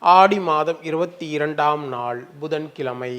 ஆடி மாதம் இருபத்தி இரண்டாம் நாள் புதன்கிழமை.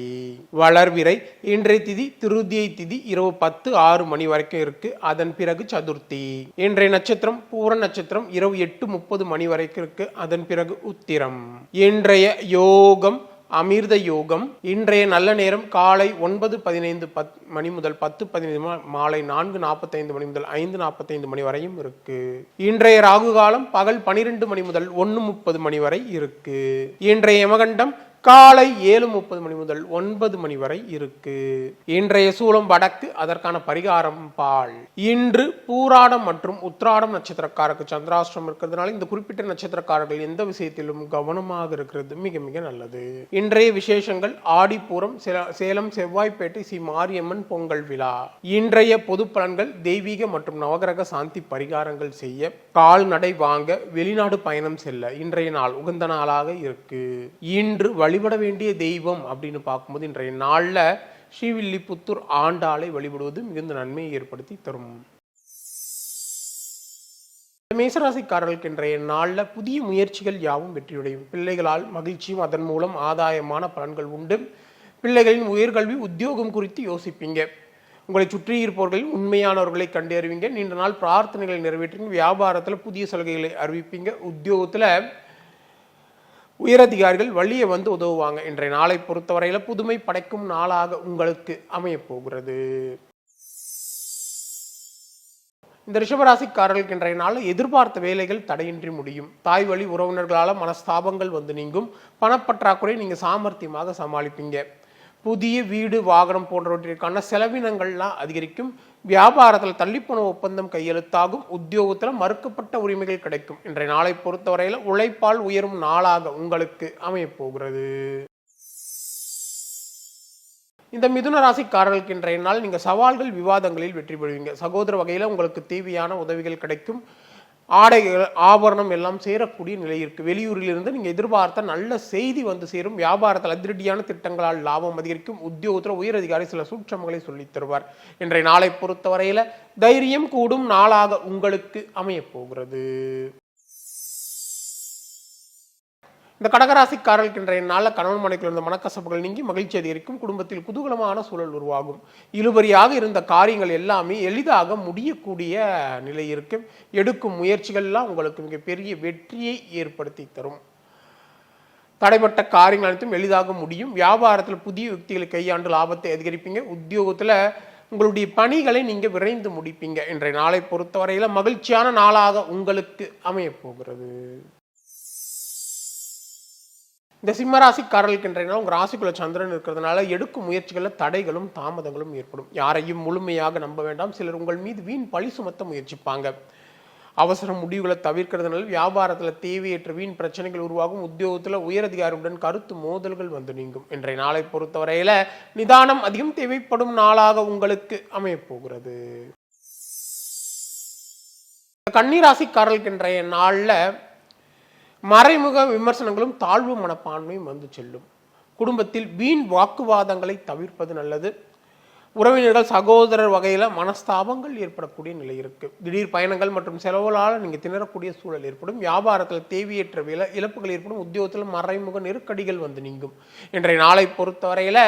வளர்விரை இன்றைய திதி திருதியை திதி இரவு பத்து ஆறு மணி வரைக்கும் இருக்கு. அதன் பிறகு சதுர்த்தி. இன்றைய நட்சத்திரம் பூர நட்சத்திரம் இரவு எட்டு முப்பது மணி வரைக்கும் இருக்கு. அதன் பிறகு உத்திரம். இன்றைய யோகம் அமிர்த யோகம். இன்றைய நல்ல நேரம் காலை ஒன்பது பதினைந்து பத் மணி முதல் பத்து பதினைந்து மா- மாலை நான்கு நாற்பத்தைந்து மணி முதல் ஐந்து நாற்பத்தைந்து மணி வரையும் இருக்கு. இன்றைய ராகு காலம் பகல் பனிரெண்டு மணி முதல் ஒன்று முப்பது மணி வரை இருக்கு. இன்றைய யமகண்டம் காலை ஏழு முப்பது மணி முதல் ஒன்பது மணி வரை இருக்கு. இன்றைய சூலம் வடக்கு அதற்கான பரிகாரம் பால். இன்று பூராடம் மற்றும் உத்ராடம் நட்சத்திரக்காரருக்கு சந்திராஷ்டிரம் இருக்கிறதுனால இந்த குறிப்பிட்ட நட்சத்திரக்காரர்கள் எந்த விஷயத்திலும் கவனமாக இருக்கிறது மிக மிக நல்லது. இன்றைய விசேஷங்கள் ஆடிப்பூரம் சில- சேலம் செவ்வாய்ப்பேட்டை ஸ்ரீ மாரியம்மன் பொங்கல் விழா. இன்றைய பொது பலன்கள் தெய்வீக மற்றும் நவகிரக சாந்தி பரிகாரங்கள் செய்ய கால்நடை வாங்க வெளிநாடு பயணம் செல்ல இன்றைய நாள் உகந்த நாளாக இருக்கு. இன்று வழிபட வேண்டிய தெய்வம் அப்படின்னு பார்க்கும்போது இன்றைய நாளில் ஸ்ரீவில்லிபுத்தூர் ஆண்டாளை வழிபடுவது மிகுந்த நன்மையை ஏற்படுத்தி தரும். மேசராசிக்காரர்களுக்கு இன்றைய நாளில் புதிய முயற்சிகள் யாவும் வெற்றியடையும். பிள்ளைகளால் மகிழ்ச்சியும் அதன் மூலம் ஆதாயமான பலன்கள் உண்டு. பிள்ளைகளின் உயர்கல்வி உத்தியோகம் குறித்து யோசிப்பீங்க. உங்களை சுற்றி இருப்பவர்களில் உண்மையானவர்களை கண்டறிவீங்க. நீண்ட நாள் பிரார்த்தனைகளை நிறைவேற்றுங்க வியாபாரத்தில் புதிய சலுகைகளை அறிவிப்பீங்க. உத்தியோகத்தில் உயரதிகாரிகள் வழியை வந்து உதவுவாங்க. இன்றைய நாளை பொறுத்தவரையில் புதுமை படைக்கும் நாளாக உங்களுக்கு அமையப்போகிறது. இந்த ரிஷபராசிக்காரர்களுக்கு இன்றைய நாளில் எதிர்பார்த்த வேலைகள் தடையின்றி முடியும். தாய் வழி உறவினர்களால் மனஸ்தாபங்கள் வந்து நீங்கும். பணப்பற்றாக்குறை நீங்கள் சாமர்த்தியமாக சமாளிப்பீங்க. புதிய வீடு வாகனம் போன்றவற்றிற்கான செலவினங்கள்லாம் அதிகரிக்கும். வியாபாரத்தில் தள்ளிப்போன ஒப்பந்தம் கையெழுத்தாகும். உத்தியோகத்தில் மறுக்கப்பட்ட உரிமைகள் கிடைக்கும். இன்றைய நாளை பொறுத்தவரையில் உழைப்பால் உயரும் நாளாக உங்களுக்கு அமையப்போகிறது. இந்த மிதுன ராசிக்காரர்களுக்கு இன்றைய நாள் நீங்கள் சவால்கள் விவாதங்களில் வெற்றி பெறுவீங்க. சகோதர வகையில் உங்களுக்கு தேவையான உதவிகள் கிடைக்கும். ஆடைகள் ஆபரணம் எல்லாம் சேரக்கூடிய நிலை இருக்குது வெளியூரிலிருந்து நீங்கள் எதிர்பார்த்த நல்ல செய்தி வந்து சேரும். வியாபாரத்தில் அதிரடியான திட்டங்களால் லாபம் அதிகரிக்கும். உத்தியோகத்தில் உயரதிகாரி சில சூட்சமங்களை சொல்லித் தருவார். இன்றைய நாளை பொறுத்தவரையில் தைரியம் கூடும் நாளாக உங்களுக்கு அமையப் போகிறது. இந்த கடகராசிக்காரர்களுக்கு இன்றைய நாளில் கணவன் மனைக்குள் இருந்த மனக்கசப்புகள் நீங்கி மகிழ்ச்சி அதிகரிக்கும். குடும்பத்தில் குதூகலமான சூழல் உருவாகும். இழுபறியாக இருந்த காரியங்கள் எல்லாமே எளிதாக முடியக்கூடிய நிலை இருக்கும் எடுக்கும் முயற்சிகள்லாம் உங்களுக்கு மிகப்பெரிய வெற்றியை ஏற்படுத்தி தரும். தடைப்பட்ட காரியங்கள் அனைத்தும் எளிதாக முடியும். வியாபாரத்தில் புதிய யுக்திகளை கையாண்டு லாபத்தை அதிகரிப்பீங்க. உத்தியோகத்தில் உங்களுடைய பணிகளை நீங்கள் விரைந்து முடிப்பீங்க. இன்றைய நாளை பொறுத்தவரையில் மகிழ்ச்சியான நாளாக உங்களுக்கு அமையப் போகிறது. இந்த சிம்மராசிக்காரர்களுக்கு இன்றைய உங்கள் ராசிக்குள்ள சந்திரன் இருக்கிறதுனால எடுக்கும் முயற்சிகளில் தடைகளும் தாமதங்களும் ஏற்படும். யாரையும் முழுமையாக நம்ப வேண்டாம். சிலர் உங்கள் மீது வீண் பழி சுமத்த முயற்சிப்பாங்க. அவசர முடிவுகளை தவிர்க்கிறதுனால வியாபாரத்தில் தேவையற்ற வீண் பிரச்சனைகள் உருவாகும். உத்தியோகத்தில் உயரதிகாரியுடன் கருத்து மோதல்கள் வந்து நீங்கும். இன்றைய நாளை பொறுத்தவரையில நிதானம் அதிகம் தேவைப்படும் நாளாக உங்களுக்கு அமையப்போகிறது. கன்னிராசிக்காரர்களுக்கு இன்றைய நாளில் மறைமுக விமர்சனங்களும் தாழ்வு மனப்பான்மையும் வந்து செல்லும். குடும்பத்தில் வீண் வாக்குவாதங்களை தவிர்ப்பது நல்லது. உறவினர்கள் சகோதரர் வகையில் மனஸ்தாபங்கள் ஏற்படக்கூடிய நிலை இருக்குது திடீர் பயணங்கள் மற்றும் செலவுகளால் நீங்கள் திணறக்கூடிய சூழல் ஏற்படும். வியாபாரத்தில் தேவையற்ற வில இழப்புகள் ஏற்படும். உத்தியோகத்தில் மறைமுக நெருக்கடிகள் வந்து நீங்கும். இன்றைய நாளை பொறுத்தவரையில்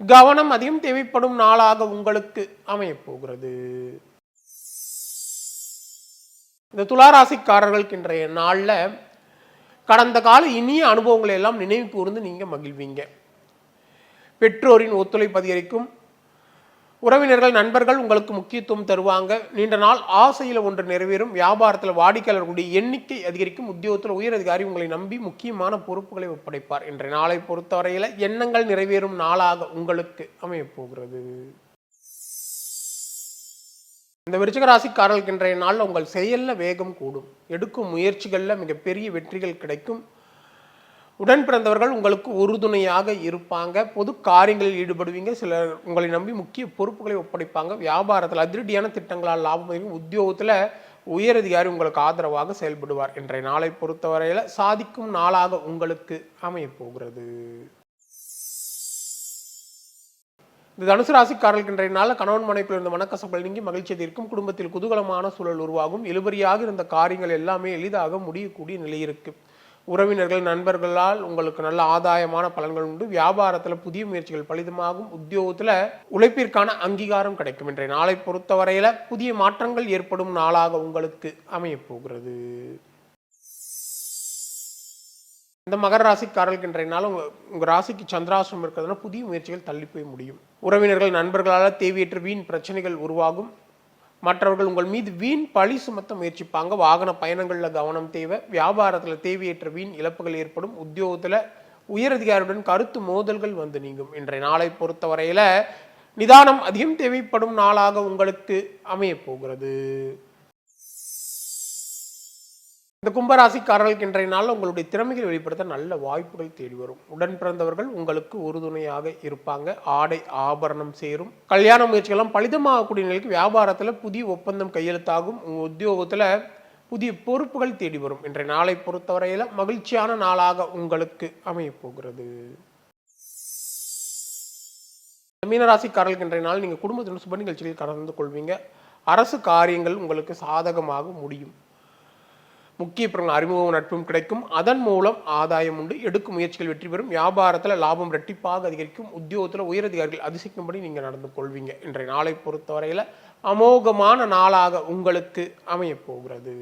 கவனம் அதிகம் தேவைப்படும் நாளாக உங்களுக்கு அமையப் போகிறது. இந்த துளாராசிக்காரர்களுக்கு இன்றைய நாளில் கடந்த கால இனிய அனுபவங்களை எல்லாம் நினைவு கூர்ந்து நீங்கள் மகிழ்வீங்க. பெற்றோரின் ஒத்துழைப்பு அதிகரிக்கும். உறவினர்கள் நண்பர்கள் உங்களுக்கு முக்கியத்துவம் தருவாங்க. நீண்ட நாள் ஆசையில் ஒன்று நிறைவேறும். வியாபாரத்தில் வாடிக்கையாளர்களுடைய எண்ணிக்கை அதிகரிக்கும். உத்தியோகத்தில் உயர் அதிகாரி உங்களை நம்பி முக்கியமான பொறுப்புகளை ஒப்படைப்பார். என்ற நாளை பொறுத்தவரையில் எண்ணங்கள் நிறைவேறும் நாளாக உங்களுக்கு அமையப்போகிறது இந்த விருச்சிகராசிக்காரர்களுக்கு இன்றைய நாளில் உங்கள் செயலில் வேகம் கூடும். எடுக்கும் முயற்சிகளில் மிகப்பெரிய வெற்றிகள் கிடைக்கும். உடன் பிறந்தவர்கள் உங்களுக்கு உறுதுணையாக இருப்பாங்க. பொது காரியங்களில் ஈடுபடுவீங்க. சிலர் உங்களை நம்பி முக்கிய பொறுப்புகளை ஒப்படைப்பாங்க. வியாபாரத்தில் அதிரடியான திட்டங்களால் லாபம் உத்தியோகத்தில் உயரதிகாரி உங்களுக்கு ஆதரவாக செயல்படுவார். இன்றைய நாளை பொறுத்தவரையில் சாதிக்கும் நாளாக உங்களுக்கு அமையப் இந்த தனுசு ராசிக்காரர்களுக்கு இன்றைய நாளில் கணவன் மனைப்பில் இருந்த மனக்கசப்பல் நீங்கி மகிழ்ச்சி இருக்கும் குடும்பத்தில் குதூகலமான சூழல் உருவாகும். இழுபறியாக இருந்த காரியங்கள் எல்லாமே எளிதாக முடியக்கூடிய நிலை இருக்கு. உறவினர்கள் நண்பர்களால் உங்களுக்கு நல்ல ஆதாயமான பலன்கள் உண்டு. வியாபாரத்தில் புதிய முயற்சிகள் பலிதமாகும். உத்தியோகத்தில் உழைப்பிற்கான அங்கீகாரம் கிடைக்கும் இன்றைய நாளை பொறுத்தவரையில புதிய மாற்றங்கள் ஏற்படும் நாளாக உங்களுக்கு அமையப் போகிறது. இந்த மகர ராசிக்காரர்களுக்கு இன்றைய நாள் உங்க உங்க ராசிக்கு சந்திராசிரம் இருக்கிறதுனால புதிய முயற்சிகள் தள்ளி போய் முடியும். உறவினர்கள் நண்பர்களால் தேவையற்ற வீண் பிரச்சனைகள் உருவாகும். மற்றவர்கள் உங்கள் மீது வீண் பழி சுமத்த முயற்சிப்பாங்க. வாகன பயணங்களில் கவனம் தேவை. வியாபாரத்தில் தேவையற்ற வீண் இழப்புகள் ஏற்படும். உத்தியோகத்தில் உயரதிகாரியுடன் கருத்து மோதல்கள் வந்து நீங்கும். இன்றைய நாளை பொறுத்தவரையில் நிதானம் அதிகம் தேவைப்படும் நாளாக உங்களுக்கு அமையப் போகிறது. கும்பராசிக்காரர்களுக்கு இன்றைய நாள் உங்களுடைய திறமைகளை வெளிப்படுத்த நல்ல வாய்ப்புகள் தேடி வரும். உடன் பிறந்தவர்கள் உங்களுக்கு உறுதுணையாக இருப்பாங்க. ஆடை ஆபரணம் சேரும். கல்யாண முயற்சிகள்லாம் பலிதமாகக்கூடிய நிலைக்கு வியாபாரத்தில் புதிய ஒப்பந்தம் கையெழுத்தாகும். உங்கள் உத்தியோகத்தில் புதிய பொறுப்புகள் தேடி வரும். இன்றைய நாளை பொறுத்தவரையில் மகிழ்ச்சியான நாளாக உங்களுக்கு அமையப்போகிறது. மீனராசிக்காரர்களுக்கு இன்றைய நாள் நீங்கள் குடும்பத்தினர் சுப நிகழ்ச்சியில் கலந்து கொள்வீங்க. அரசு காரியங்கள் உங்களுக்கு சாதகமாக முடியும். முக்கிய பிறகு அறிமுகம் நட்பும் கிடைக்கும். அதன் மூலம் ஆதாயம் உண்டு. எடுக்கும் முயற்சிகள் வெற்றி பெறும். வியாபாரத்தில் லாபம் ரெட்டிப்பாக அதிகரிக்கும். உத்தியோகத்தில் உயரதிகாரிகள் அதிசயிக்கும்படி நீங்கள் நடந்து கொள்வீங்க. இன்றைய நாளை பொறுத்தவரையில் அமோகமான நாளாக உங்களுக்கு அமையப் போகிறது.